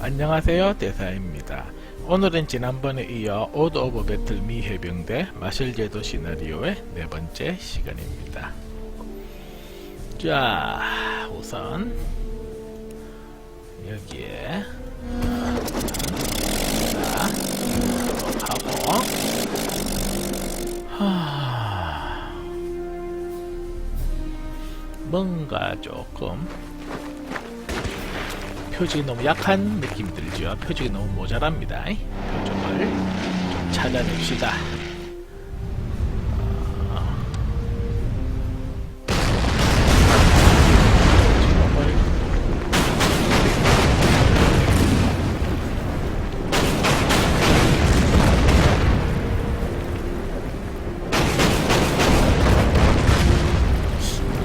안녕하세요 대사입니다. 오늘은 지난번에 이어 오드 오브 배틀 미 해병대 마실제도 시나리오의 네 번째 시간입니다. 자 우선 여기에 자 하고 하 뭔가 조금 표적이 너무 약한 느낌 들죠. 표적이 너무 모자랍니다. 표적을 좀 찾아냅시다.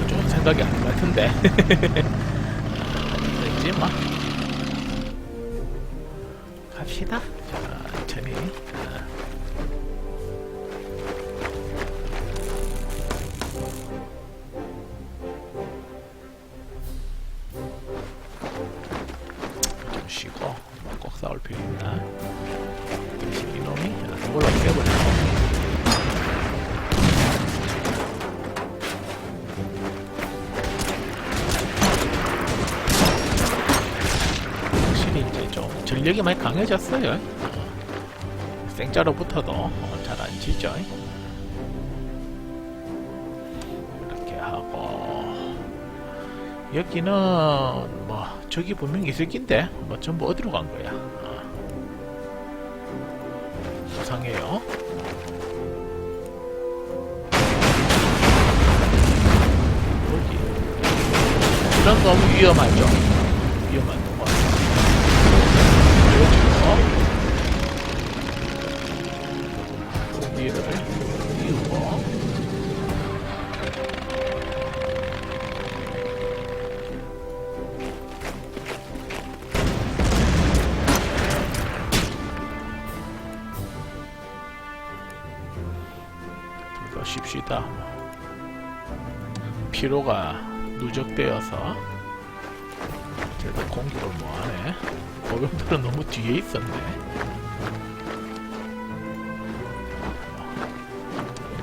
좀 생각이 안날 같은데. 이제 뭐 갑시다. 천천히. 아. 좀 쉬고 뭐꼭 싸울 필요 있나? 대신 이놈이 이걸로 깨버려. 좀 전력이 많이 강해졌어요. 어, 생자로부터도 어, 잘안 지죠. 이렇게 하고 여기는 뭐 저기 분명히 있을 낀데 뭐 전부 어디로 간 거야? 어. 수상해요. 여기 이런 거 너무 위험하죠. 쉽시다. 피로가 누적되어서 쟤도 공격을 뭐하네? 보병들은 너무 뒤에 있었네.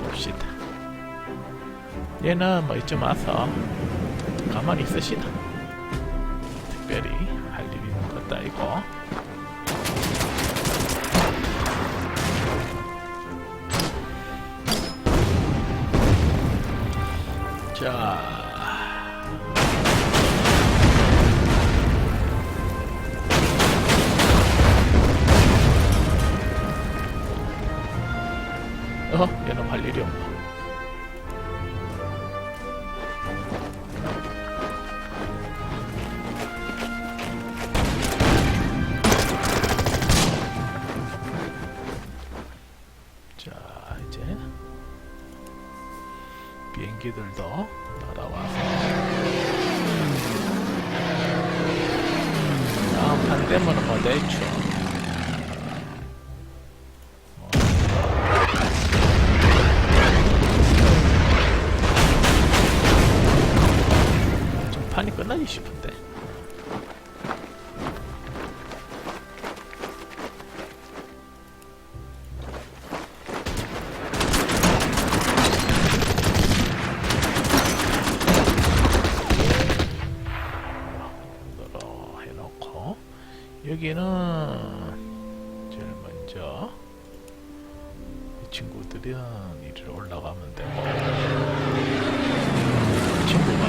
봅시다. 얘는 뭐 이쯤 와서 가만히 있으시다 자 되 여기는 제일 먼저 이 친구들은 이리로 올라가면 되고 이 친구가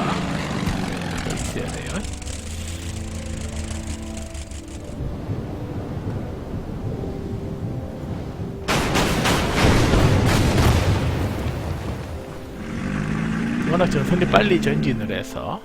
있어야 돼요. 워낙 전선이 빨리 전진을 해서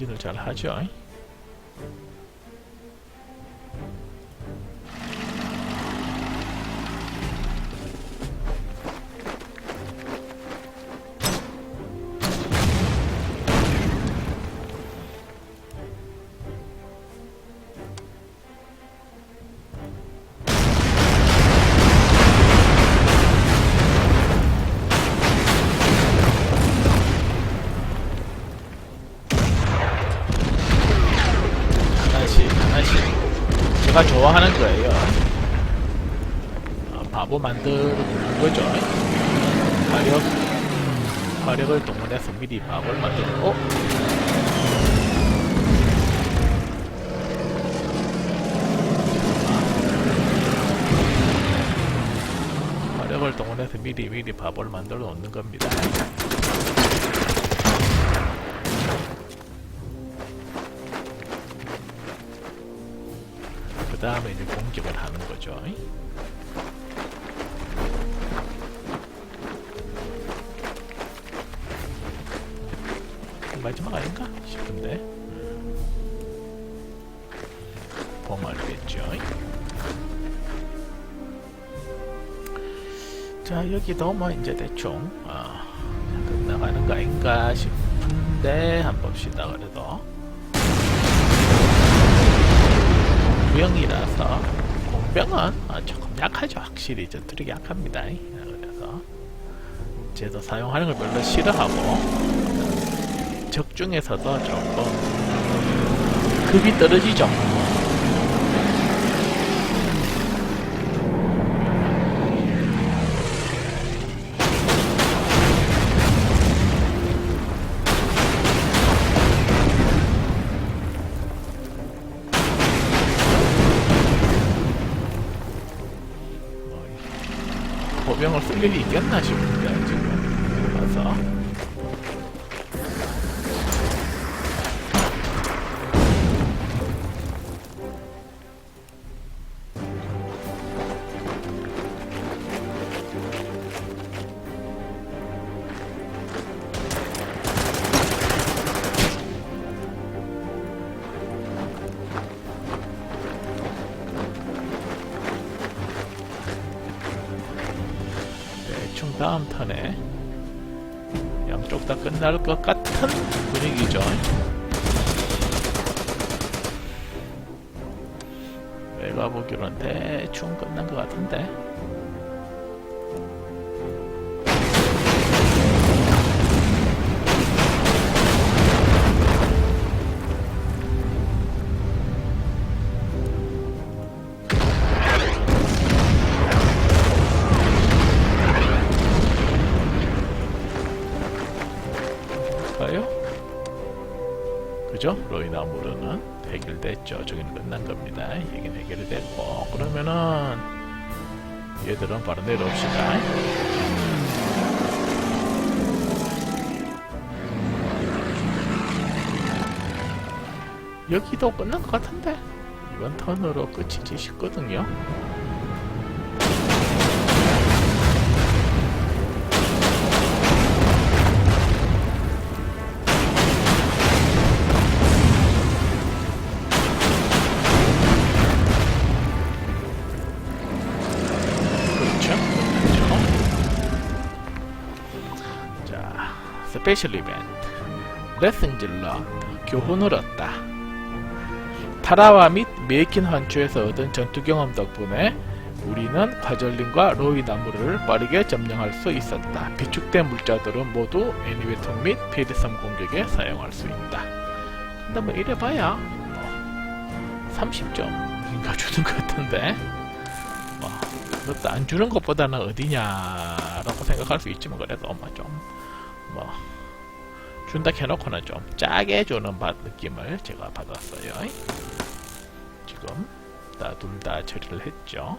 전진을 잘 하죠. 제가 좋아하는 거예요. 아, 바보 만드는 거죠. 화력 화력을 동원해서 미리 바보를 만들고 어? 화력을 동원해서 미리 미리 바보를 만들어 놓는 겁니다. 다음에 이제 공격을 하는 거죠. 마지막 아닌가 싶은데 봉알이겠죠. 자 여기도 뭐 이제 대충 아, 끝나가는 거 아닌가 싶은데 한번 봅시다 그래 도 구형이라서 공병은 아, 조금 약하죠. 확실히 전투력이 약합니다. 그래서 쟤도 사용하는 걸 별로 싫어하고 적 중에서도 조금 급이 떨어지죠 병을 쓸 일이 있겠나 싶은데 지금 다음 턴에 양쪽 다 끝날 것 같은 분위기죠. 내가 보기로는 대충 끝난 것 같은데. 그죠? 로이나 무르는 해결됐죠. 저기는 끝난 겁니다. 얘기는 해결이 됐고 그러면은 얘들은 바로 내려옵시다. 여기도 끝난 것 같은데 이번 턴으로 끝이지 싶거든요. 스페셜 이벤트. 레슨질러 교훈을 얻다. 타라와 및 메이킨 환초에서 얻은 전투 경험 덕분에 우리는 과절림과 로이 나무를 빠르게 점령할 수 있었다. 비축된 물자들은 모두 애니웨통 및 페리섬 공격에 사용할 수 있다. 근데 뭐 이래봐야 뭐 30점인가 주는 것 같은데 뭐 그것도 안 주는 것보다는 어디냐라고 생각할 수 있지만 그래도 뭐좀뭐 준다 해놓고는 좀 짜게 주는 받 느낌을 제가 받았어요. 지금 다 둘다 처리를 했죠.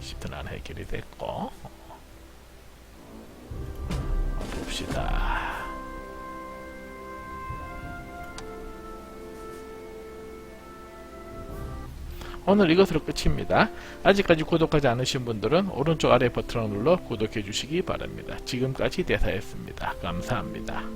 20분 안에 해결이 됐고 봅시다. 오늘 이것으로 끝입니다. 아직까지 구독하지 않으신 분들은 오른쪽 아래 버튼을 눌러 구독해 주시기 바랍니다. 지금까지 대사였습니다. 감사합니다.